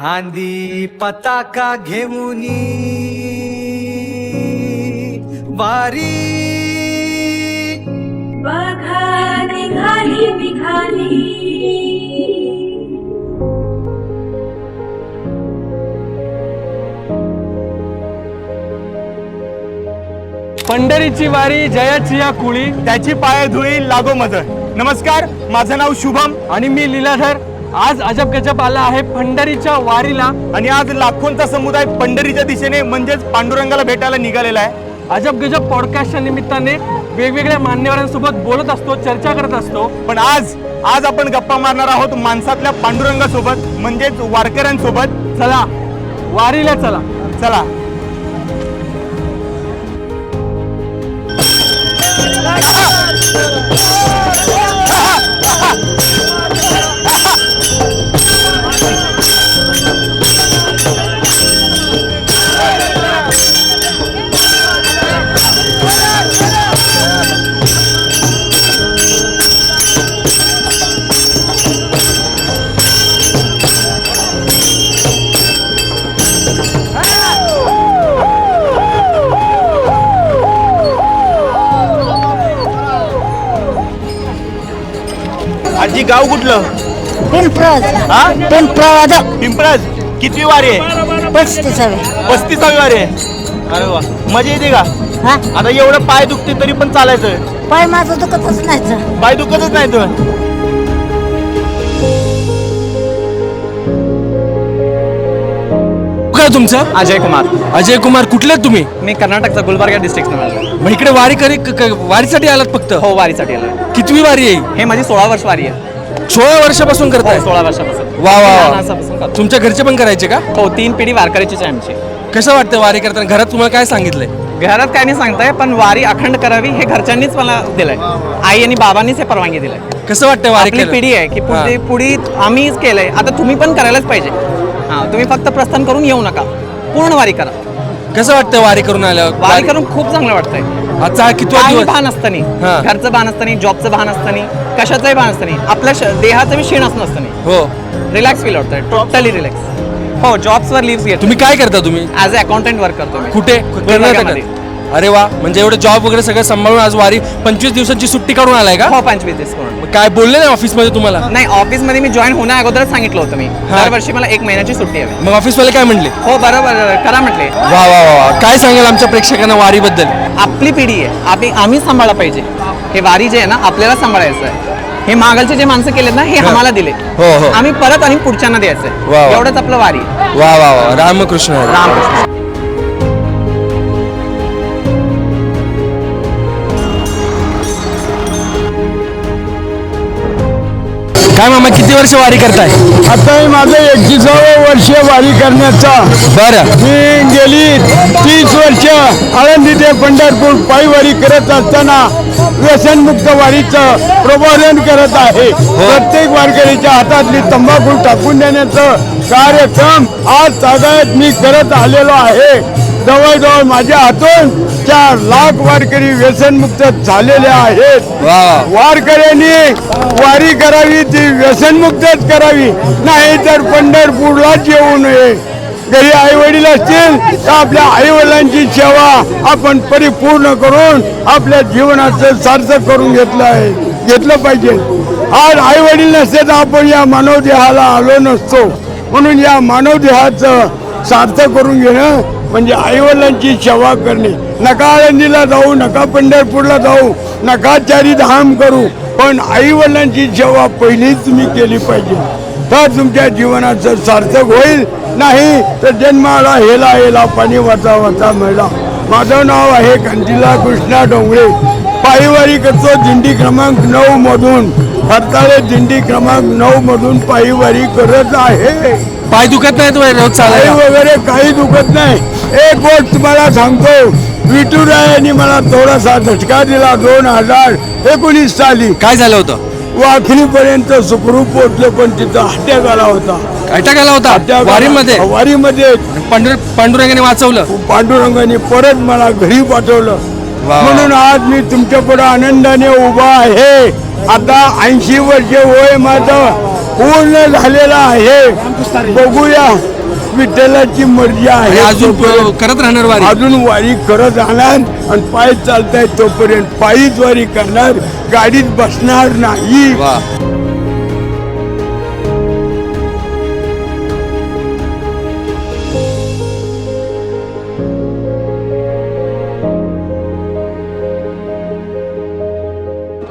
खांदी पताका घेऊनी वारी. बघा निघाली निघाली. पंढरीची वारी जयाची या कुळी त्याची पाय धुळी लागो मज नमस्कार माझं नाव शुभम आणि मी लीलाधर. आज अजब गजब आला आहे पंढरीच्या वारीला आणि आज लाखोंचा समुदाय पंढरीच्या दिशेने म्हणजेच पांडुरंगाला भेटायला निघालेला आहे. अजब गजब पॉडकास्टच्या निमित्ताने वेगवेगळ्या मान्यवरांसोबत बोलत असतो चर्चा करत असतो. पण आज आज आपण गप्पा मारणार आहोत माणसातल्या पांडुरंगासोबत म्हणजेच वारकऱ्यांसोबत. चला वारीला चला. चला. पिंपळज. हा? पिंपळद पिंपळाज. कितवी वारी आहे? पस्तीसावे. पस्तीसावी वारी आहे. अरे वा. मजा येते का? हा? आता एवढं पाय दुखते तरी पण चालायचं. पाय माझं दुखतच नाही तर. पाय दुखतच नाही तर? काय तुमचं? अजय कुमार. अजय कुमार कुठले आहेत तुम्ही? मी कर्नाटकचा गुलबर्गा डिस्ट्रिक्ट मग इकडे वारी करी क- क- वारीसाठी आलात फक्त? हो वारीसाठी आलो. कितवी वारी आहे? हे माझी सोळा वर्ष वारी आहे. सोळा वर्षापासून करताय? हो सोळा वर्षापासून. वा वा वा. लहानपणापासून करतो. तुमच्या घरचे पण करायचे का? हो तीन पिढी वारकऱ्याचीच आहे आमची. कसं वाटतं वारी करताना? घरात तुम्हाला काय सांगितलंय? घरात काय नाही सांगताय पण वारी अखंड करावी हे घरच्यांनीच मला दिलंय. आई आणि बाबांनीच हे परवानगी दिलंय. कसं वाटतं वारी आपली केलं? पिढी आहे की पुढे हा. पुढी आम्हीच केलंय. आता तुम्ही पण करायलाच पाहिजे. हा तुम्ही फक्त प्रस्थान करून येऊ नका. पूर्ण वारी करा. कसं वाटतं वारी करून आल्यावर? वारी करून खूप चांगलं वाटतंय. आजचा हा कितवा काही दिवस? भान असतानी हा. घरचं भान असतानी जॉबचं भान असतानी कशाचंही भान असतानी आपल्या श- देहाचं बी क्षीण असं नसतानी हो. रिलॅक्स फील होतंय टोटली रिलॅक्स हो जॉब्सवर लिव्ह घेतो तुम्ही काय करता तुम्ही? ॲज अ अकाउंटंट वर्क करतो मी. कुठे? कर्नाटकमध्ये. कर्नाटकात. अरे वा म्हणजे एवढं जॉब वगैरे सगळं सांभाळून आज वारी पंचवीस दिवसांची सुट्टी काढून आलाय का? हो पंचवीस दिवस करून मग काय बोलले ना ऑफिसमध्ये तुम्हाला? नाही ऑफिसमध्ये मी जॉईन होण्या अगोदरच सांगितलं होतं मी. हा. दरवर्षी मला एक महिन्याची सुट्टी हवी. मग ऑफिस वाले काय म्हणले? हो बरोबर करा म्हटले. वा वा वा वा. काय सांगाल आमच्या प्रेक्षकांना वारीबद्दल? आपली पिढी आहे. आम्ही आम्ही सांभाळलं पाहिजे. हे वारी जे आहे ना आपल्याला सांभाळायचं आहे. हे मागलचे जे माणसं केलेत ना हे आम्हाला दिले. हो, हो. आम्ही परत आणि पुढच्यांना वा, द्यायचं वा. एवढंच आपलं वारी आहे. वा वा वा. रामकृष्ण. हरी. रामकृष्ण. काय मामा किती वर्ष वारी करताय? आता हे माझं एकतीसावं वर्ष वारी करण्याचा. बरं. मी गेली तीस वर्ष आळंदी ते पंढरपूर पायवारी करत असताना व्यसनमुक्त वारीचं प्रबोधन करत आहे. प्रत्येक वारकरीच्या हातातली तंबाखू टाकून देण्याचं कार्यक्रम आज तागायत मी करत आलेलो आहे. जवळजवळ माझ्या हातून चार लाख वारकरी व्यसनमुक्त झालेले आहेत. वारकऱ्यांनी वारी करावी ती व्यसनमुक्तच करावी. नाही तर पंढरपूरलाच येऊ नये. घरी आई वडील असतील तर आपल्या आई वडिलांची सेवा आपण परिपूर्ण करून आपल्या जीवनाचं सार्थक करून घेतलं आहे. घेतलं पाहिजे. आज आई वडील नसते तर आपण या मानव देहाला आलो नसतो. म्हणून या मानव देहाचं सार्थक करून घेणं म्हणजे आईवडिलांची सेवा करणे. नका आळंदीला जाऊ नका पंढरपूरला जाऊ नका चारी धाम करू पण आईवडिलांची सेवा पहिलीच तुम्ही केली पाहिजे. तर तुमच्या जीवनाचं सार्थक होईल. नाही तर जन्माला हेला हेला पाणी वाचा वाचा मिळा माझं नाव आहे कांतीला कृष्णा डोंगरे. पायवारी करतो दिंडी क्रमांक नऊ मधून. हरताळे दिंडी क्रमांक नऊ मधून पायवारी करत आहे. पाय दुखत रोज काही चालायला वगैरे काही दुखत नाही. एक गोष्ट तुम्हाला सांगतो विठुरायांनी मला थोडासा झटका दिला दोन हजार एकोणीस साली. काय झालं होतं? वाखरीपर्यंत सुखरूप पोहोचलो पण तिथं अटॅक आला होता. अटॅक आला होता. वारीमध्ये? वारीमध्ये. पांडुर पांडुरंगाने वाचवलं? पांडुरंगाने परत मला घरी पाठवलं. म्हणून आज मी तुमच्यापुढे आनंदाने उभा आहे. आता ऐंशी वर्ष वय माझं पूर्ण झालेला आहे. बघूया. विठ्ठलाची मर्जी आहे अजून करत राहणार वारी. अजून वारी करत राहणार आणि पाय चालताय तोपर्यंत. पायीच वारी करणार गाडीत बसणार नाही.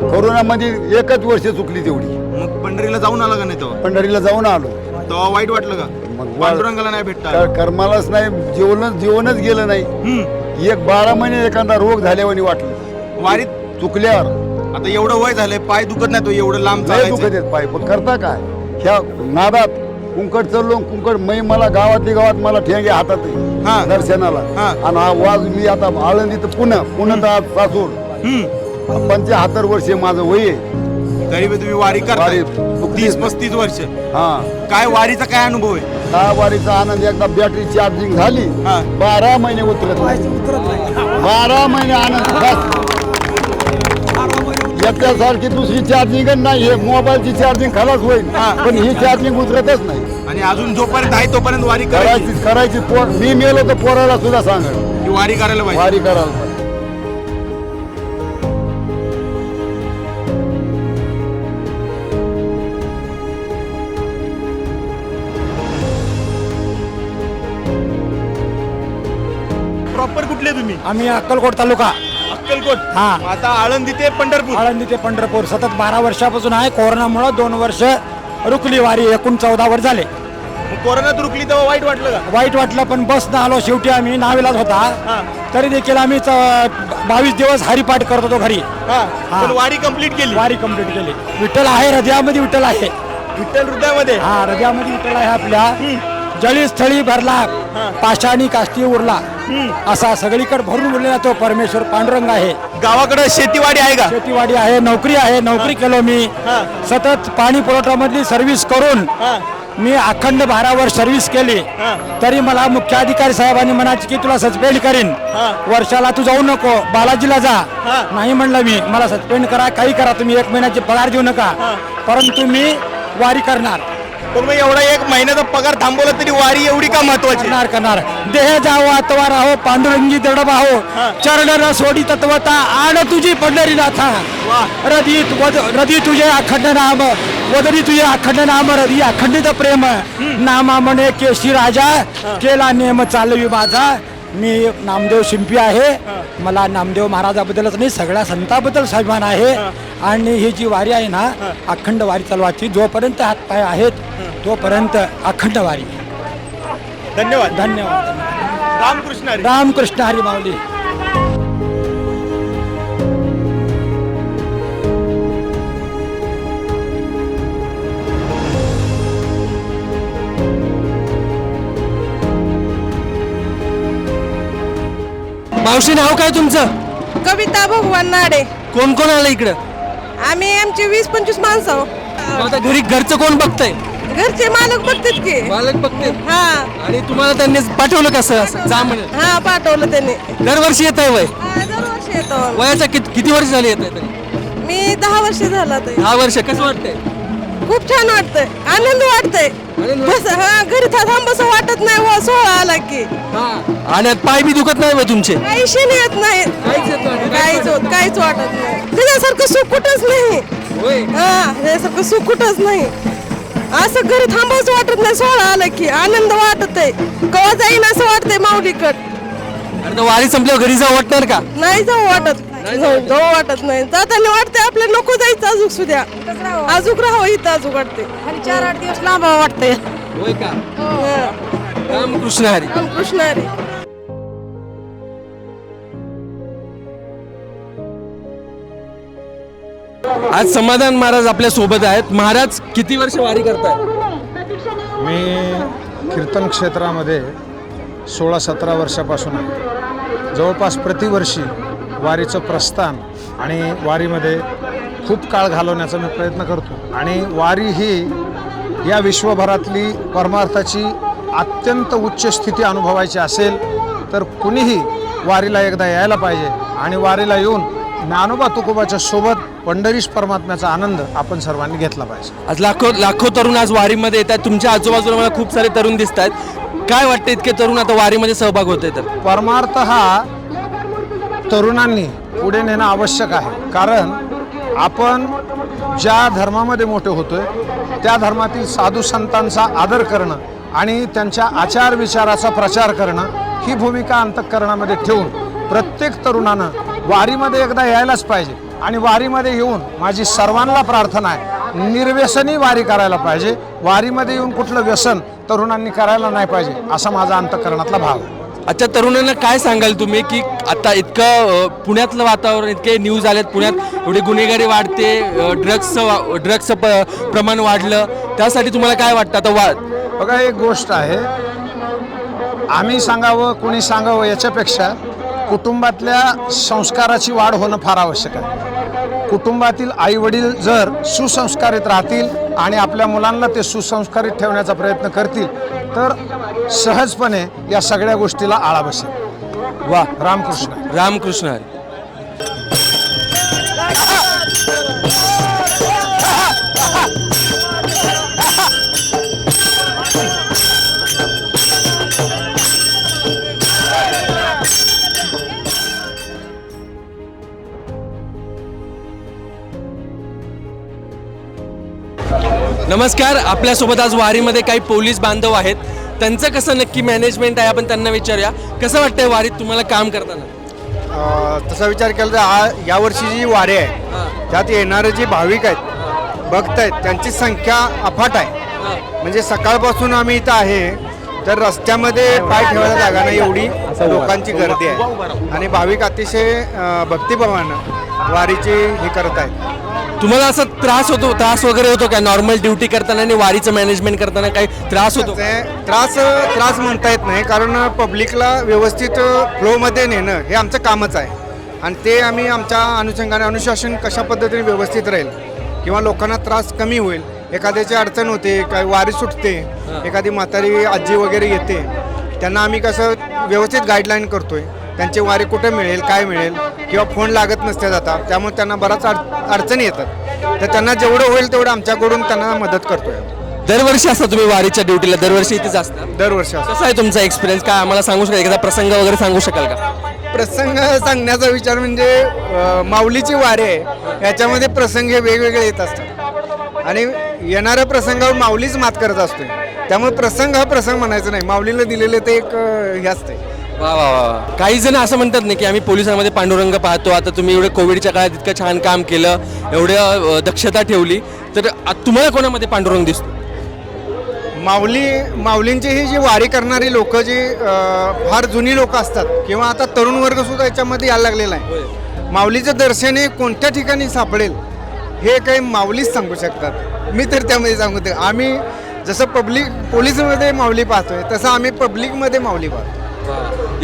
कोरोनामध्ये एकच वर्ष चुकली तेवढी. मग पंढरीला जाऊन आला का नाही तेव्हा? पंढरीला जाऊन आलो. तेव्हा वाईट वाटलं का? मग पांडुरंगाला नाही भेटता कर्मालाच नाही जीवनच जीवनच गेलं नाही. एक बारा महिने एखादा रोग झाल्यावानी वाटलं. वारीत? चुकल्यावर आता एवढं वय झालंय पाय दुखत नाही तो एवढं लांब लय दुखत चालायचं पाय. पण करता काय? ह्या नादात कुंकड चढलो कुंकड मै मला गावातली गावात मला ठेंगे हातात आहे. हा. दर्शनाला. हा. आणि हा वाज मी आता आळंदी तर पुन्हा पुन्हा सासूर पंच्याहत्तर वर्ष माझं वय आहे. तरी बी तुम्ही वारी करताय. वारी- तीस पस्तीस वर्ष. हा. काय वारीचा काय अनुभव आहे? दहा वारीचा आनंद एकदा बॅटरी चार्जिंग झाली. बारा महिने उतरत नाही. बारा महिने आनंद बस. याच्यासारखी दुसरी चार्जिंग नाही हे मोबाईलची चार्जिंग खलास होईल हा. पण ही चार्जिंग उतरतच नाही. आणि अजून जोपर्यंत आहे तोपर्यंत वारी करायची. करायची पोर मी मेलो तर पोराला सुद्धा सांगेल. वारी करायला वारी करायला आम्ही अक्कलकोट तालुका. अक्कलकोट? हा. आता आळंदी ते पंढरपूर. आळंदी ते पंढरपूर. सतत बारा वर्षापासून आहे. कोरोनामुळे दोन वर्ष रुकली वारी एकूण चौदा वर झाले. मग कोरोनात रुकली तेव्हा वाईट वाटलं का? वाईट वाटलं पण बस ना आलो. शेवटी आम्ही नावेलाच होता. तरी देखील आम्ही च- बावीस दिवस हरिपाठ करत होतो घरी. हा. हा. पण वारी कंप्लीट केली. वारी कंप्लीट केली. विठ्ठल आहे हृदयामध्ये विठ्ठल आहे. विठ्ठल हृदयामध्ये? हा हृदयामध्ये विठ्ठल आहे आपल्या. जळीस्थळी भरला पाषाणी काष्टी उरला. असा सगळीकडे भरून उरलेला तो परमेश्वर पांडुरंग आहे. गावाकडे शेतीवाडी आहे का? शेतीवाडी आहे नोकरी आहे नोकरी केलो मी. सतत पाणी पुरवठा मधली सर्व्हिस करून मी अखंड बारा वर्ष सर्व्हिस केली तरी मला मुख्याधिकारी साहेबांनी म्हणायचे की तुला सस्पेंड करीन. वर्षाला तू जाऊ नको. बालाजीला जा. नाही म्हणलं मी. मला सस्पेंड करा काही करा. तुम्ही एक महिन्याचे पगार देऊ नका. परंतु मी वारी करणार. पण मग एवढा एक महिन्याचा पगार थांबवला तरी वारी एवढी का महत्वाची? करणार करणार. देह जावो अथवा राहो पांडुरंगी दृढ बाहो चरण न सोडी तत्वता आण तुझी पंढरी नाथा. रदी रदी तुझे अखंड नाम. वदरी तुझे अखंड नाम रदी अखंडित प्रेम. नामा म्हणे केशी राजा केला नेम चालवी माझा मी नामदेव शिंपी आहे. मला नामदेव महाराजाबद्दलच नाही सगळ्या संताबद्दल स्वाभिमान आहे. आणि ही जी वारी आहे ना अखंड वारी चालवायची जोपर्यंत हातपाय आहेत तोपर्यंत अखंड वारी. धन्यवाद. धन्यवाद. रामकृष्ण हरी. रामकृष्ण हरी माऊली. मावशी नाव काय तुमचं? कविता भगवान नाडे. कोण कोण आलं इकडं? आम्ही आमचे वीस पंचवीस माणसं आहो. मग आता घरी घरचं कोण बघतंय? घरचे मालक बघतात की. मालक बघते हा. आणि तुम्हाला त्यांनी पाठवलं कसं? असं जा हा पाठवलं त्यांनी. दरवर्षी येत आहे वय? हा, दरवर्षी येतो. आम्ही. वयाच्या किती किती वर्ष झाली येत आहे मी दहा वर्ष झाला ते दहा वर्ष. कसं वाटतंय? खूप छान वाटतंय. आनंद वाटतंय. बस हा घरी था- थांबस वाटत नाही व सोहळा आला की. आणि पाय बी दुखत नाही वय तुमचे? काही येत नाही. काहीच होत काहीच वाटत नाही. त्याच्यासारखं सुख कुठंच नाही. हा त्याच्यासारखं सुख कुठंच नाही. असं घरी थांबावंच वाटत नाही. सोहळा आला की आनंद वाटत आहे कवा जाईन असं वाटतंय माऊलीकड. वारी संपल्यावर घरी जाऊ वाटणार का? नाही जाऊ वाटत. जाऊ जाऊ वाटत नाही. जाताना वाटते आपल्या नको जायचं अजूक सुद्या. अजूक राहावं. इथं अजूक वाटते चार आठ दिवस लांब वाटते होय का? रामकृष्ण हरी. कृष्ण हरी. आज समाधान महाराज आपल्यासोबत आहेत. महाराज किती वर्ष वारी करताय? मी कीर्तन क्षेत्रामध्ये सोळा सतरा वर्षापासून आहे. जवळपास प्रतिवर्षी वारीचं प्रस्थान आणि वारीमध्ये खूप काळ घालवण्याचा मी प्रयत्न करतो. आणि वारी ही या विश्वभरातली परमार्थाची अत्यंत उच्च स्थिती अनुभवायची असेल तर कुणीही वारीला एकदा यायला पाहिजे आणि वारीला येऊन ज्ञानोबा तुकोबाच्या सोबत पंढरीश परमात्म्याचा आनंद आपण सर्वांनी घेतला पाहिजे. आज लाखो लाखो तरुण आज वारीमध्ये येतात तुमच्या आजूबाजूला मला खूप सारे तरुण दिसत आहेत काय वाटतं इतके तरुण आता वारीमध्ये सहभाग होते तर? परमार्थ हा तरुणांनी पुढे नेणं आवश्यक आहे. कारण आपण ज्या धर्मामध्ये मोठे होतोय त्या धर्मातील साधू संतांचा आदर करणं आणि त्यांच्या आचार विचाराचा प्रचार करणं ही भूमिका अंतःकरणामध्ये ठेवून प्रत्येक तरुणानं वारीमध्ये एकदा यायलाच पाहिजे आणि वारीमध्ये येऊन माझी सर्वांना प्रार्थना आहे निर्व्यसनी वारी करायला पाहिजे. वारीमध्ये येऊन कुठलं व्यसन तरुणांनी करायला नाही पाहिजे असा माझा अंतःकरणातला भाव आहे. अच्छा तरुणांना काय सांगाल तुम्ही की आता इतकं पुण्यातलं वातावरण इतके न्यूज आलेत पुण्यात एवढी गुन्हेगारी वाढते ड्रग्सचं ड्रग्सचं प प्रमाण वाढलं त्यासाठी तुम्हाला काय वाटतं? आता वा बघा एक गोष्ट आहे. आम्ही सांगावं कोणी सांगावं याच्यापेक्षा कुटुंबातल्या संस्काराची वाढ होणं फार आवश्यक आहे. कुटुंबातील आईवडील जर सुसंस्कारित राहतील आणि आपल्या मुलांना ते सुसंस्कारित ठेवण्याचा प्रयत्न करतील तर सहजपणे या सगळ्या गोष्टीला आळा बसेल. वा रामकृष्ण. रामकृष्ण नमस्कार आपल्यासोबत आज वारीमध्ये काही पोलीस बांधव आहेत. त्यांचं कसं नक्की मॅनेजमेंट आहे आपण त्यांना विचारूया. कसं वाटतंय वारीत तुम्हाला काम करताना? तसा विचार केला तर हा यावर्षी जी वारी आहे त्यात येणारे जे भाविक आहेत भक्त आहेत त्यांची संख्या अफाट आहे. म्हणजे सकाळपासून आम्ही इथं आहे तर रस्त्यामध्ये पाय ठेवायला जागा नाही एवढी. लोकांची गर्दी आहे. आणि भाविक अतिशय अं, भक्तिभावानं वारीची हे करत आहेत. तुम्हाला असं त्रास होतो त्रास वगैरे होतो का? नॉर्मल ड्युटी करताना आणि वारीचं मॅनेजमेंट करताना काही त्रास होतो त्रास त्रास म्हणता येत नाही कारण पब्लिकला व्यवस्थित फ्लोमध्ये नेणं हे आमचं कामच आहे. आणि ते आम्ही आमच्या अनुषंगाने अनुशासन कशा पद्धतीने व्यवस्थित राहील किंवा लोकांना त्रास कमी होईल एखाद्याची अडचण होते काय वारी सुटते एखादी म्हातारी आजी वगैरे येते त्यांना आम्ही कसं व्यवस्थित गाईडलाईन करतोय. त्यांची वारी कुठे मिळेल काय मिळेल किंवा फोन लागत नसते जातात त्यामुळे त्यांना बराच अड अडचणी येतात. तर त्यांना जेवढं होईल तेवढं आमच्याकडून त्यांना मदत करतोय दरवर्षी असता तुम्ही वारीच्या ड्युटीला? दरवर्षी इथेच असता? दरवर्षी असतं. कसा आहे तुमचा एक्सपिरियन्स काय आम्हाला सांगू शकाल? एखादा प्रसंग वगैरे सांगू शकाल का? प्रसंग सांगण्याचा विचार म्हणजे अं, माऊलीची वारी आहे. याच्यामध्ये प्रसंग हे वेगवेगळे येत असतात. आणि येणाऱ्या प्रसंगावर माऊलीच मात करत असते. त्यामुळे प्रसंग हा प्रसंग म्हणायचा नाही. माऊलीला दिलेले ते एक अं, हे असते. वा वा वा. काही जण असं म्हणतात नाही की आम्ही पोलिसांमध्ये पांडुरंग पाहतो. आता तुम्ही एवढं कोविडच्या काळात इतकं छान काम केलं एवढ्या अ, दक्षता ठेवली तर आ- तुम्हाला कोणामध्ये पांडुरंग दिसतो? माऊली माऊलींची ही जी वारी करणारी लोक जी अं, फार जुनी लोक असतात किंवा आता तरुण वर्ग सुद्धा याच्यामध्ये यायला लागलेला आहे. माऊलीचं दर्शन हे कोणत्या ठिकाणी सापडेल हे काही माऊलीच सांगू शकतात. मी तर त्यामध्ये सांगतो आम्ही जसं पब्लिक पोलिसमध्ये माऊली पाहतोय तसं आम्ही पब्लिकमध्ये माऊली पाहतो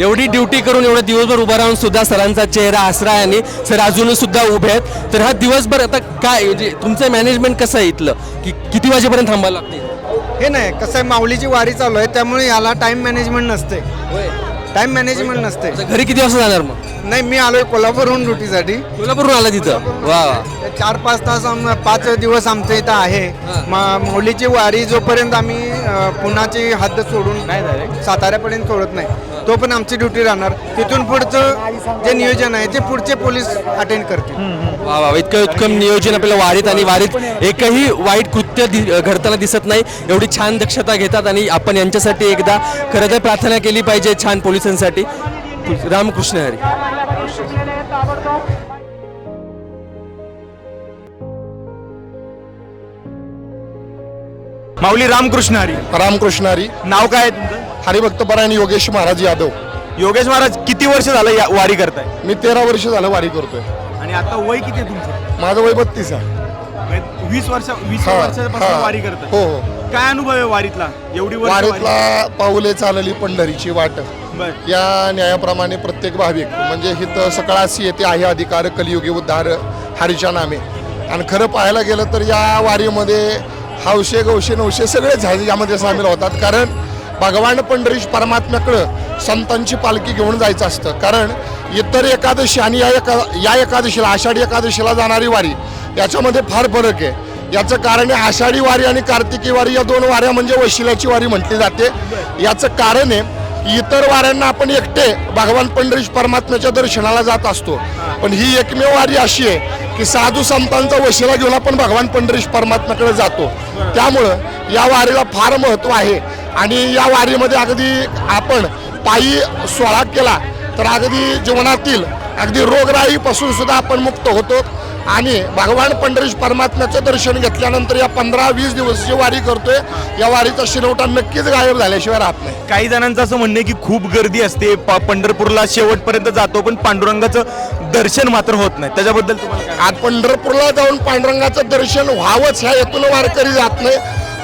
एवढी ड्युटी करून एवढं दिवसभर उभा राहून सुद्धा सरांचा चेहरा आसरा आहे आणि सर अजून सुद्धा उभे आहेत. तर हा दिवसभर आता काय म्हणजे तुमचं मॅनेजमेंट कसं आहे इथलं? की किती वाजेपर्यंत थांबायला लागते? हे नाही कसं आहे माऊलीची वारी चालू आहे त्यामुळे याला टाइम मॅनेजमेंट नसते. टाइम मॅनेजमेंट नसते. घरी किती वाजता जाणार मग? नाही मी आलोय कोल्हापूरहून ड्युटीसाठी. कोल्हापूरून आला तिथं? वा चार पाच तास पाच दिवस आमचं इथं आहे. माऊलीची वारी जोपर्यंत आम्ही पुण्याची हद्द सोडून साताऱ्यापर्यंत सोडत नाही. तो पण आमची ड्युटी राहणार. तिथून पुढचं जे नियोजन आहे ते पुढचे पोलीस अटेंड करतील. वा वा इतकं उत्तम नियोजन आपल्या वारीत आणि वारीत एकही वाईट कृत्य दि घडताना दिसत नाही. एवढी छान दक्षता घेतात आणि आपण यांच्यासाठी एकदा खरं तर प्रार्थना केली पाहिजे छान पोलिसांसाठी. रामकृष्ण हरी. माऊली रामकृष्ण हरी. रामकृष्णारी नाव काय आहे तुमचं? हरिभक्त परायण योगेश महाराज यादव. योगेश महाराज किती वर्ष झालं या वारी करताय? मी तेरा वर्ष झालं वारी करतोय. आणि आता वय किती आहे तुमचं? माझं वय बत्तीस आहे. वीस वर्ष वीस हा, वर्षापासून हा. वारी करताय. हो हो. काय अनुभव आहे वारीतला? एवढी वर्ष वारीतला पाऊले चालली पंढरीची वाट. बर. या न्यायाप्रमाणे प्रत्येक भाविक म्हणजे हित सकाळासी येते आहे अधिकार कलियुगी उद्धार हरीच्या नामे. आणि खरं पाहायला गेलं तर या वारीमध्ये हौशे गौशे नवशे सगळेच आहे यामध्ये सामील होतात. कारण भगवान पंढरीश परमात्म्याकडं संतांची पालखी घेऊन जायचं असतं. कारण इतर एकादशी आणि या एका या एकादशीला आषाढी एकादशीला जाणारी वारी याच्यामध्ये फार फरक आहे. याचं कारण आहे आषाढी वारी आणि कार्तिकी वारी या दोन वाऱ्या म्हणजे वशिलाची वारी म्हटली जाते. याचं कारण आहे इतर वाऱ्यांना आपण एकटे भगवान पंढरीश परमात्म्याच्या दर्शनाला जात असतो. पण ही एकमेव वारी अशी आहे की साधू संतांचा वशिला घेऊन आपण भगवान पंढरीश परमात्म्याकडे जातो. त्यामुळं या वारीला फार महत्त्व आहे. आणि या वारीमध्ये अगदी आपण पायी सोळा केला तर अगदी जीवनातील अगदी रोगराईपासून सुद्धा आपण मुक्त होतो. आणि भगवान पंढरीश परमात्म्याचं दर्शन घेतल्यानंतर या पंधरा वीस दिवस जी वारी करतोय. या वारीचा शिरवटा नक्कीच गायब झाल्याशिवाय राहत नाही. काही जणांचं असं म्हणणं आहे की खूप गर्दी असते. प- पंढरपूरला शेवटपर्यंत जातो पण पांडुरंगाचं दर्शन मात्र होत नाही. त्याच्याबद्दल तुम्हाला काय आज पंढरपूरला जाऊन पांडुरंगाचं दर्शन व्हावंच ह्या हेतून वारकरी जात नाही.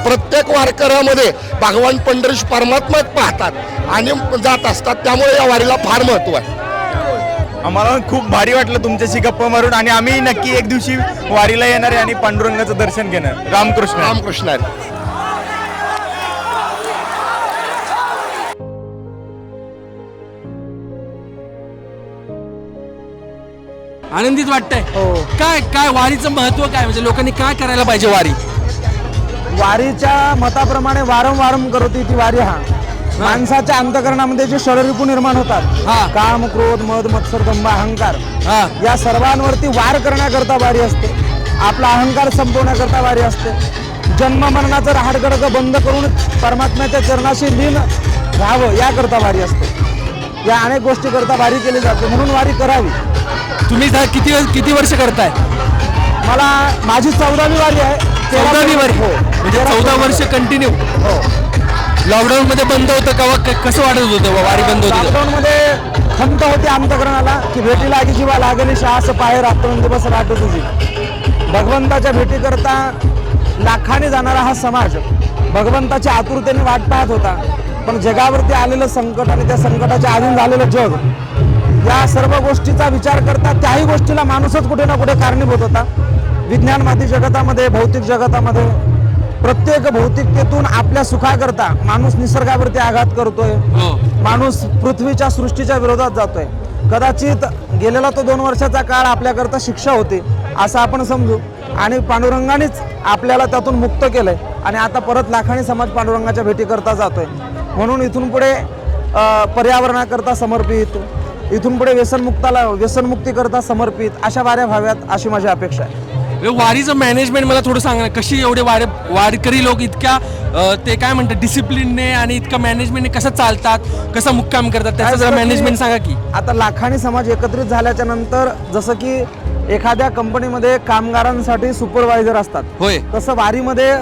प्रत्येक वारकऱ्यामध्ये भगवान पंढरीश परमात्माच पाहतात आणि जात असतात. त्यामुळे या वारीला फार महत्त्व आहे. आम्हाला खूप भारी वाटलं तुमच्याशी गप्पा मारून आणि आम्ही नक्की एक दिवशी वारीला येणार आहे आणि पांडुरंगाचं दर्शन घेणार. रामकृष्ण. रामकृष्ण. आनंदित वाटतंय. काय काय वारीचं महत्त्व काय? म्हणजे लोकांनी काय करायला पाहिजे वारी? वारीच्या मताप्रमाणे वारंवार करते ती वारी हा. माणसाच्या अंतकरणामध्ये जे षडरिपू निर्माण हा. होतात काम क्रोध मद मत्सर दंभ अहंकार हा. या सर्वांवरती वार करण्याकरता वारी असते. आपला अहंकार संपवण्याकरता वारी असते. जन्म मरणाचं रहाडगडगं बंद करून परमात्म्याच्या चरणाशी लीन राहावं याकरता वारी असते. या अनेक गोष्टी करता वारी केली जाते म्हणून वारी करावी. तुम्ही किती किती वर्ष करताय? मला माझी चौदावी वारी आहे. चौदावी वारी. हो. म्हणजे चौदा वर्ष कंटिन्यू हो. लॉकडाऊन मध्ये बंद होतं का? कसं वाटत होतं? वारी बंद होती लॉकडाऊन मध्ये खंत होती अंतकरणाला की भेटी लागी लागेल लागली शास पाय राहतो बस राहतो तुझी. भगवंताच्या भेटी करता लाखाने जाणारा हा समाज. भगवंताच्या आतुरतेने वाट पाहत होता. पण जगावरती आलेलं संकट आणि त्या संकटाच्या अधीन झालेलं जग या सर्व गोष्टीचा विचार करता त्याही गोष्टीला माणूसच कुठे ना कुठे कारणीभूत होता. विज्ञानवादी जगतामध्ये भौतिक जगतामध्ये प्रत्येक भौतिकतेतून आपल्या सुखाकरता माणूस निसर्गावरती आघात करतोय. हो. माणूस पृथ्वीच्या सृष्टीच्या विरोधात जातोय. कदाचित गेलेला तो दोन वर्षाचा काळ आपल्याकरता शिक्षा होती असं आपण समजू. आणि पांडुरंगानेच आपल्याला त्यातून मुक्त केलंय. आणि आता परत लाखाणी समाज पांडुरंगाच्या भेटी करता जातोय. म्हणून इथून पुढे पर्यावरणाकरता समर्पित इथून पुढे व्यसनमुक्ताला व्यसनमुक्ती करता समर्पित अशा वाऱ्या व्हाव्यात अशी माझी अपेक्षा आहे. वारीचं मॅनेजमेंट मला थोडं सांगा ना कशी एवढे वारे वारकरी लोक इतक्या ते काय म्हणतात डिसिप्लिनने आणि इतकं मॅनेजमेंटने कसं चालतात कसं मुक्काम करतात त्याचं जरा मॅनेजमेंट सांगा की. आता लाखानी समाज एकत्रित झाल्याच्यानंतर जसं की एखाद्या कंपनीमध्ये कामगारांसाठी सुपरवायझर असतात. होय. तसं वारीमध्ये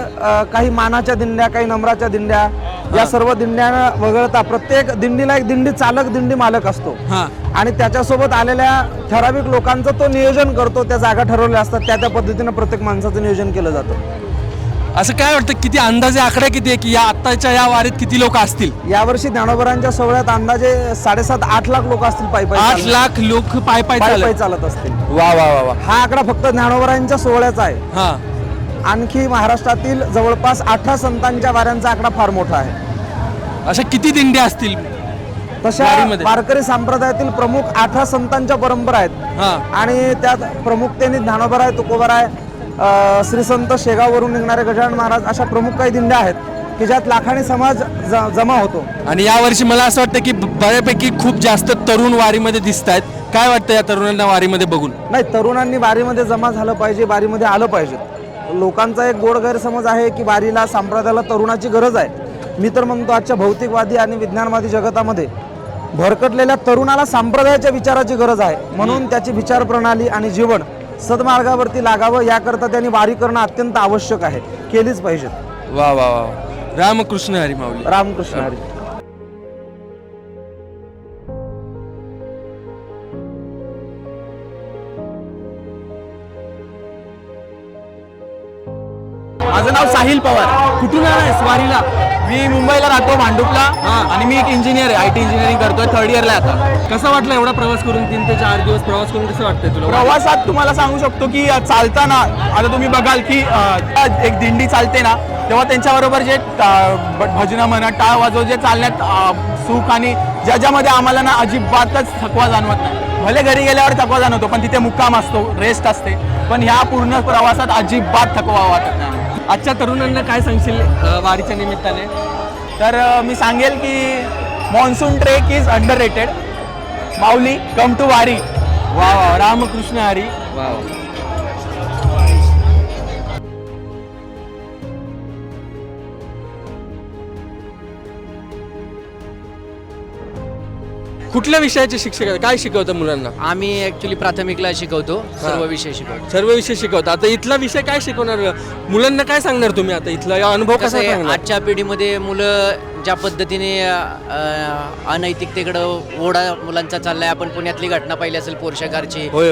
काही मानाच्या दिंड्या काही नम्राच्या दिंड्या या सर्व दिंड्या वगळता प्रत्येक दिंडीला एक दिंडी चालक दिंडी मालक असतो. हा. आणि त्याच्यासोबत आलेल्या ठराविक लोकांचं तो नियोजन करतो त्या जागा ठरवल्या असतात त्या त्या पद्धतीनं प्रत्येक माणसाचं नियोजन केलं जातं. असं काय वाटतं किती अंदाजे आकडा किती आहे की या आत्ताच्या या वारीत किती लोक असतील? यावर्षी ज्ञानोबरांच्या सोहळ्यात अंदाजे साडेसात आठ लाख लोक असतील पायी पायी आठ चालत. लाख लोक पाय पाय पायी पायी चालत चालत असतील. वा वा वा वा. हा आकडा फक्त ज्ञानोबरांच्या सोहळ्याचा आहे. हा. आणखी महाराष्ट्रातील जवळपास अठरा संतांच्या वाऱ्यांचा आकडा फार मोठा आहे. अशा किती दिंड्या असतील तशा वारीमध्ये? वारकरी संप्रदायातील प्रमुख अठरा संतांच्या परंपरा आहेत. हा. आणि त्यात प्रमुखतेने ज्ञानोबा आहे तुकोबार आहे अं, श्री संत शेगाववरून निघणारे गजानन महाराज अशा प्रमुख काही दिंड्या आहेत की ज्यात लाखाणी समाज ज- जमा होतो. आणि या वर्षी मला असं वाटतं की बऱ्यापैकी खूप जास्त तरुण वारीमध्ये दिसत आहेत. काय वाटतं या तरुणांना वारीमध्ये बघून? नाही तरुणांनी वारीमध्ये जमा झालं पाहिजे वारीमध्ये आलं पाहिजे. लोकांचा एक गोड गैरसमज आहे की वारीला संप्रदायाला तरुणाची गरज आहे. मी तर म्हणतो आजच्या भौतिकवादी आणि विज्ञानवादी जगतामध्ये भरकटलेल्या तरुणाला संप्रदायाच्या विचाराची गरज आहे. म्हणून त्याची विचार प्रणाली आणि जीवन सद्मार्गावरती लागावं याकरता त्यांनी वारी करणं अत्यंत आवश्यक आहे. केलीच पाहिजे वा वा वा. रामकृष्ण हरी माऊली. रामकृष्ण हरी. साहिल पवार. कुठून आलायस वारीला मी मुंबईला राहतो भांडुपला. आणि मी एक इंजिनियर आहे आय टी इंजिनिअरिंग करतोय थर्ड इयरला आता. कसं वाटलं एवढा प्रवास करून तीन ते चार दिवस प्रवास करून कसं वाटतंय तुला? प्रवासात तुम्हाला सांगू शकतो की अ, चालताना आता तुम्ही बघाल की अ, एक दिंडी चालते ना तेव्हा त्यांच्याबरोबर जे अ, भजनं म्हणा टाळ वाजव जे चालण्यात अ, सुख आणि ज्याच्यामध्ये आम्हाला ना अजिबातच थकवा जाणवत नाही. भले घरी गेल्यावर थकवा जाणवतो पण तिथे मुक्काम असतो रेस्ट असते. पण ह्या पूर्ण प्रवासात अजिबात थकवा वाटत नाही. आजच्या तरुणांना काय सांगशील वारीच्या निमित्ताने? तर मी सांगेल की monsoon trek is underrated Mauli come to Wari. वा वा रामकृष्ण हरी. वा कुठल्या विषयाचे शिक्षक आहेत? काय शिकवतं मुलांना? आम्ही ऍक्च्युली प्राथमिकला शिकवतो सर्व विषय शिकवतो. सर्व विषय शिकवता. आता इथला विषय काय शिकवणार? मुलांना काय सांगणार तुम्ही आता? इथला या अनुभव कसं कसा आहे, सांगणार? आजच्या पिढीमध्ये मुलं ज्या पद्धतीने अनैतिकतेकडं ओढा मुलांचा चाललाय आपण पुण्यातली घटना पाहिली असेल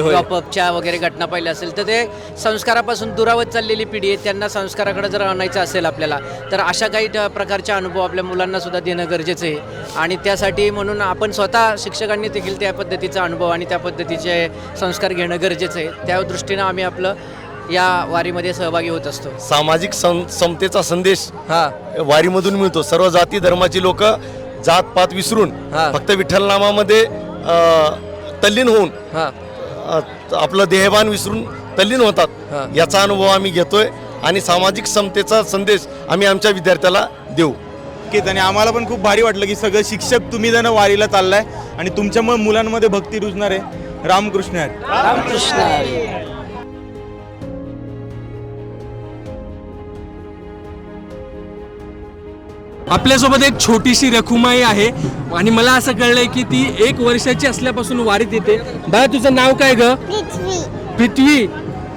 होय. किंवा पबच्या वगैरे घटना पाहिल्या असेल तर ते संस्कारापासून दुरावत चाललेली पिढी आहे त्यांना संस्काराकडे जर आणायचं असेल आपल्याला तर अशा काही प्रकारचे अनुभव आपल्या मुलांना सुद्धा देणं गरजेचं आहे आणि त्यासाठी म्हणून आपण स्वतः शिक्षकांनी देखील त्या पद्धतीचा अनुभव आणि त्या पद्धतीचे संस्कार घेणं गरजेचं आहे त्या दृष्टीनं आम्ही आपलं या वारीमध्ये सहभागी होत असतो. सामाजिक सम समतेचा संदेश हा. वारीमधून मिळतो. सर्व जाती धर्माची लोक जात पात विसरून हा. फक्त विठ्ठलनामामध्ये अ, तल्लीन होऊन हा. अ, आपलं देहभान विसरून तल्लीन हा. होतात याचा अनुभव आम्ही घेतोय आणि सामाजिक समतेचा संदेश आम्ही आमच्या विद्यार्थ्याला देऊ. नक्कीच. आणि आम्हाला पण खूप भारी वाटलं की सगळं शिक्षक तुम्ही जण वारीला चाललाय आणि तुमच्यामुळे मुलांमध्ये भक्ती रुजणार आहे. रामकृष्ण हरी. आपल्यासोबत एक छोटीशी रखुमाई आहे. आणि मला असं कळलंय की ती एक वर्षाची असल्यापासून वारीत येते. बाळा तुझं नाव काय ग? पृथ्वी. पृथ्वी.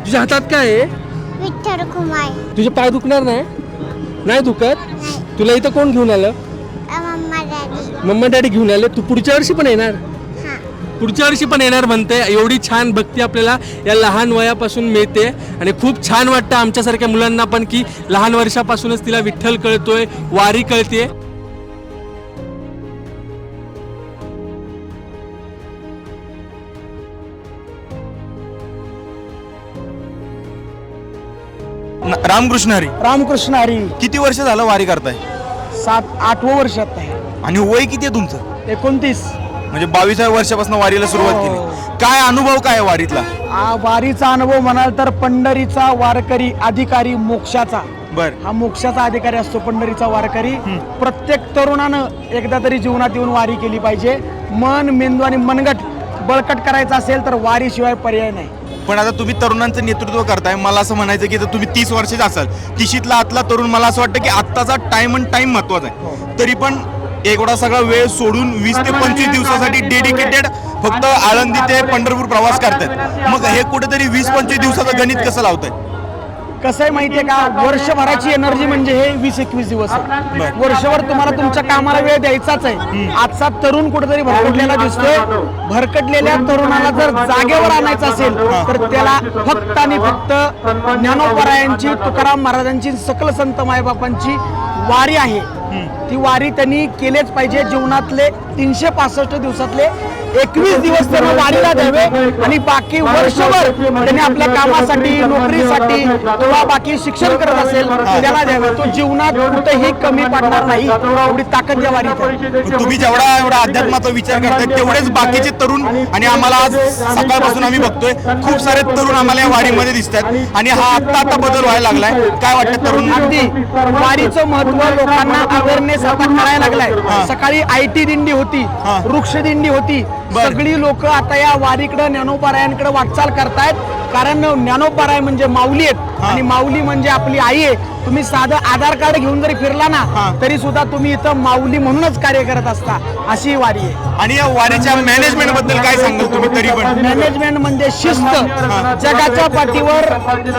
तुझ्या हातात काय आहे? विठ्ठल तुझे पाय दुखणार नाही? नाही दुखत? तुला इथं कोण घेऊन आलं? Mamma daddy. मम्मा डॅडी घेऊन आले. तू पुढच्या वर्षी पण येणार? पुढच्या वर्षी पण येणार म्हणते. एवढी छान भक्ती आपल्याला या लहान वयापासून मिळते. आणि खूप छान वाटतं आमच्यासारख्या मुलांना पण की लहान वर्षापासूनच तिला विठ्ठल कळतोय वारी कळते रामकृष्ण हरी. रामकृष्ण हरी. किती वर्ष झालं वारी करताय? सात आठवं वर्षात आहे. आणि वय किती आहे तुमचं? एकोणतीस. म्हणजे बावीसाव्या वर्षापासून वारीला सुरुवात केली. काय अनुभव काय आहे वारीतला? आ, वारीचा अनुभव म्हणाल तर पंढरीचा वारकरी अधिकारी मोक्षाचा. बर. हा मोक्षाचा अधिकारी असतो पंढरीचा वारकरी. प्रत्येक तरुणानं एकदा तरी जीवनात येऊन वारी केली पाहिजे. मन मेंदू आणि मनगट बळकट करायचं असेल तर वारीशिवाय पर्याय नाही. पण आता तुम्ही तरुणांचं नेतृत्व करताय. मला असं म्हणायचं की आता तुम्ही तीस वर्षाचे असाल. तिशीतला आतला तरुण मला असं वाटतं की आत्ताचा टाइम अँड टाइम महत्त्वाचा आहे. तरी पण एवढा सगळा वेळ सोडून वीस ते पंचवीस दिवसासाठी डेडिकेटेड फक्त आळंदी ते पंढरपूर प्रवास करतायत मग हे कुठेतरी वीस पंचवीस दिवसाचं गणित कसं लावताय? कसं आहे माहितीये का? वर्षभराची एनर्जी म्हणजे हे वीस एकवीस दिवस आहे. वर्षभर तुम्हाला तुमच्या कामाला वेळ द्यायचाच आहे. आजचा तरुण कुठेतरी भरकटलेला दिसतोय. भरकटलेल्या तरुणाला जर जागेवर आणायचं असेल तर त्याला फक्त आणि फक्त ज्ञानोपरायांची तुकाराम महाराजांची सकल संत मायबापांची वारी आहे. ती वारी त्यांनी केलेच पाहिजे जीवनातले तीनशे पासष्ट दिवसातले. एकवीस दिवस त्यांना वारीला द्यावे आणि बाकी वर्षभर त्यांनी आपल्या कामासाठी नोकरीसाठी किंवा बाकी शिक्षण करत असेल त्याला द्यावे. तो जीवनात कुठेही कमी पडणार नाही. एवढी ताकद या वारीत तुम्ही जेवढा एवढा अध्यात्माचा विचार करताय तेवढेच बाकीचे तरुण आणि आम्हाला आज सकाळपासून आम्ही बघतोय खूप सारे तरुण आम्हाला या वारीमध्ये दिसतात आणि हा आत्ता आता बदल व्हायला लागलाय. काय वाटतं तरुण अगदी. वारीचं महत्त्व लोकांना अवेअरनेस आता कळायला लागलाय. सकाळी आय टी दिंडी होती वृक्ष दिंडी होती सगळी लोक आता या वारीकडे ज्ञानोपारायणकडे वाटचाल करतायत. कारण ज्ञानोपाराय म्हणजे माऊली आहेत. आणि माऊली म्हणजे आपली आई आहे. तुम्ही साधं आधार कार्ड घेऊन जरी फिरला ना तरी सुद्धा तुम्ही इथं माऊली म्हणूनच कार्य करत असता अशी ही वारी आहे. आणि या वारीच्या मॅनेजमेंटबद्दल काय सांगाल तुम्ही तरी पण? मॅनेजमेंट म्हणजे शिस्त. जगाच्या पाठीवर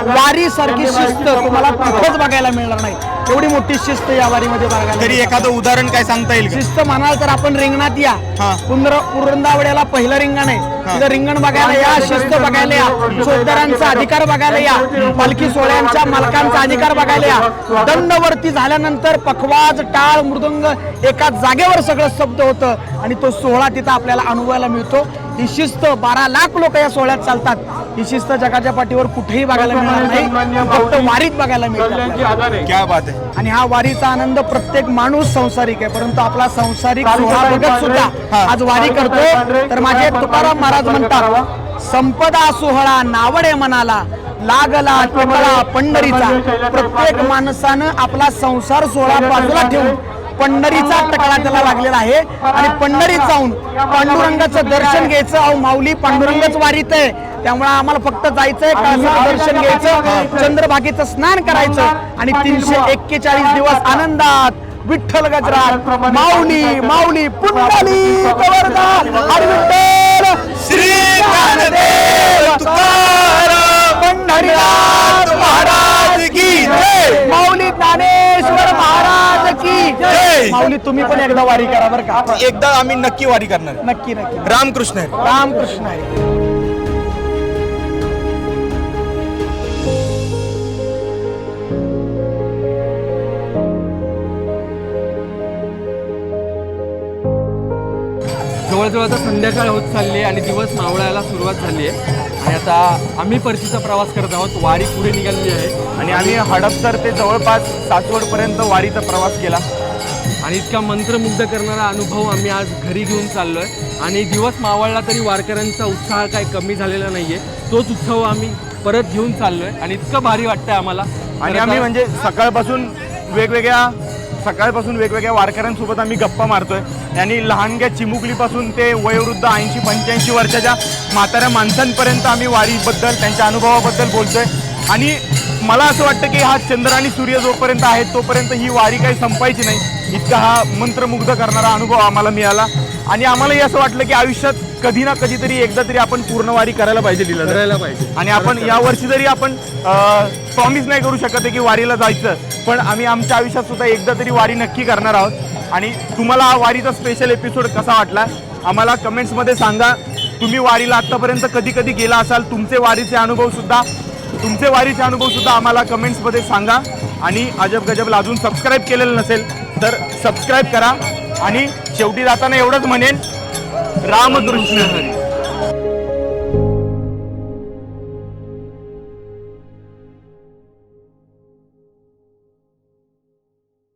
वारी सारखी शिस्त तुम्हाला कुठंच बघायला मिळणार नाही. एवढी मोठी शिस्त या वारीमध्ये बघायला तरी. एखादं उदाहरण काय सांगता येईल का? शिस्त म्हणाल तर आपण रिंगणात या. हा. पुनर पुरंदावड्याला पहिलं रिंगण आहे. तिथं रिंगण बघायला या शिस्त बघायला या चौकदारांचा अधिकार बघायला या पालखी सोहळ्यांच्या मालकांचा अधिकार बघायला या. दंडवरती झाल्यानंतर पखवाज टाळ मृदंग एका जागेवर सगळं शब्द होतं आणि तो सोहळा तिथं आपल्याला अनुभवायला मिळतो. ही शिस्त बारा लाख लोक या सोहळ्यात चालतात. ही शिस्त जगाच्या पाठीवर कुठेही बघायला मिळणार नाही. फक्त वारीत बघायला मिळते क्या बात आहे. आणि हा वारीचा आनंद प्रत्येक माणूस संसारिक आहे. परंतु आपला संसारिक सोहळा बघत सुद्धा आज वारी करतो तर माझे तुकाराम महाराज म्हणतात संपदा सोहळा नावडे मनाला लागला टिपळा पंढरीचा. प्रत्येक माणसानं आपला संसार सोहळा बाजूला ठेवून पंढरीचा टकळा त्याला लागलेला आहे. आणि पंढरीत जाऊन पांडुरंगाचं दर्शन घ्यायचं. अहो माऊली पांडुरंगच वारीत आहे. त्यामुळे आम्हाला फक्त जायचंय कळसाचं दर्शन घ्यायचं चंद्रभागेचं स्नान करायचं आणि तीनशे एक्केचाळीस दिवस आनंदात विठ्ठल गजरात माऊली माऊली पुंडली कवरदा हरी विठ्ठल श्री ज्ञानदेव तुकाराम पंढरीनाथ महाराज की जय. माऊली ज्ञानेश्वर महाराज की जय. माऊली तुम्ही पण एकदा वारी करा बरं का. एकदा आम्ही नक्की वारी करणार. नक्की नक्की. रामकृष्ण. रामकृष्ण जवळजवळ आता संध्याकाळ होत चालली आहे आणि दिवस मावळायला सुरुवात झाली आहे. आणि आता आम्ही परतीचा प्रवास करत आहोत. वारी पुढे निघालेली आहे. आणि आम्ही हडपसर ते जवळपास सासवड पर्यंत वारीचा प्रवास केला. आणि इतका मंत्रमुग्ध करणारा अनुभव आम्ही आज घरी घेऊन चाललो आहे आणि दिवस मावळला तरी वारकऱ्यांचा उत्साह काय कमी झालेला नाही आहे तोच उत्सव आम्ही परत घेऊन चाललो आहे आणि इतकं भारी वाटतंय आम्हाला. आणि आम्ही म्हणजे सकाळपासून वेगवेगळ्या सकाळपासून वेगवेगळ्या वारकऱ्यांसोबत आम्ही गप्पा मारतोय. आणि लहानग्या चिमुकलीपासून ते वयोवृद्ध ऐंशी पंच्याऐंशी वर्षाच्या म्हाताऱ्या माणसांपर्यंत आम्ही वारीबद्दल त्यांच्या अनुभवाबद्दल बोलतोय. आणि मला असं वाटतं की हा चंद्र आणि सूर्य जोपर्यंत आहे तोपर्यंत ही वारी काही संपायची नाही. इतका हा मंत्रमुग्ध करणारा अनुभव आम्हाला मिळाला. आणि आम्हालाही असं वाटलं की आयुष्यात कधी ना कधीतरी एकदा तरी आपण पूर्ण वारी करायला पाहिजे लिहिलं करायला पाहिजे. आणि आपण या वर्षी जरी आपण प्रॉमिस नाही करू शकत आहे की वारीला जायचं पण आम्ही आमच्या आयुष्यात सुद्धा एकदा तरी वारी नक्की करणार आहोत. आणि तुम्हाला हा वारीचा स्पेशल एपिसोड कसा वाटला? आम्हाला कमेंट्समध्ये सांगा. तुम्ही वारीला आत्तापर्यंत कधी कधी गेला असाल तुमचे वारीचे अनुभवसुद्धा तुमचे वारीचे अनुभवसुद्धा आम्हाला कमेंट्समध्ये सांगा. आणि अजब गजबला अजून सबस्क्राईब केलेलं नसेल तर सबस्क्राईब करा. आणि शेवटी जाताना एवढंच म्हणेन रामकृष्ण हरी.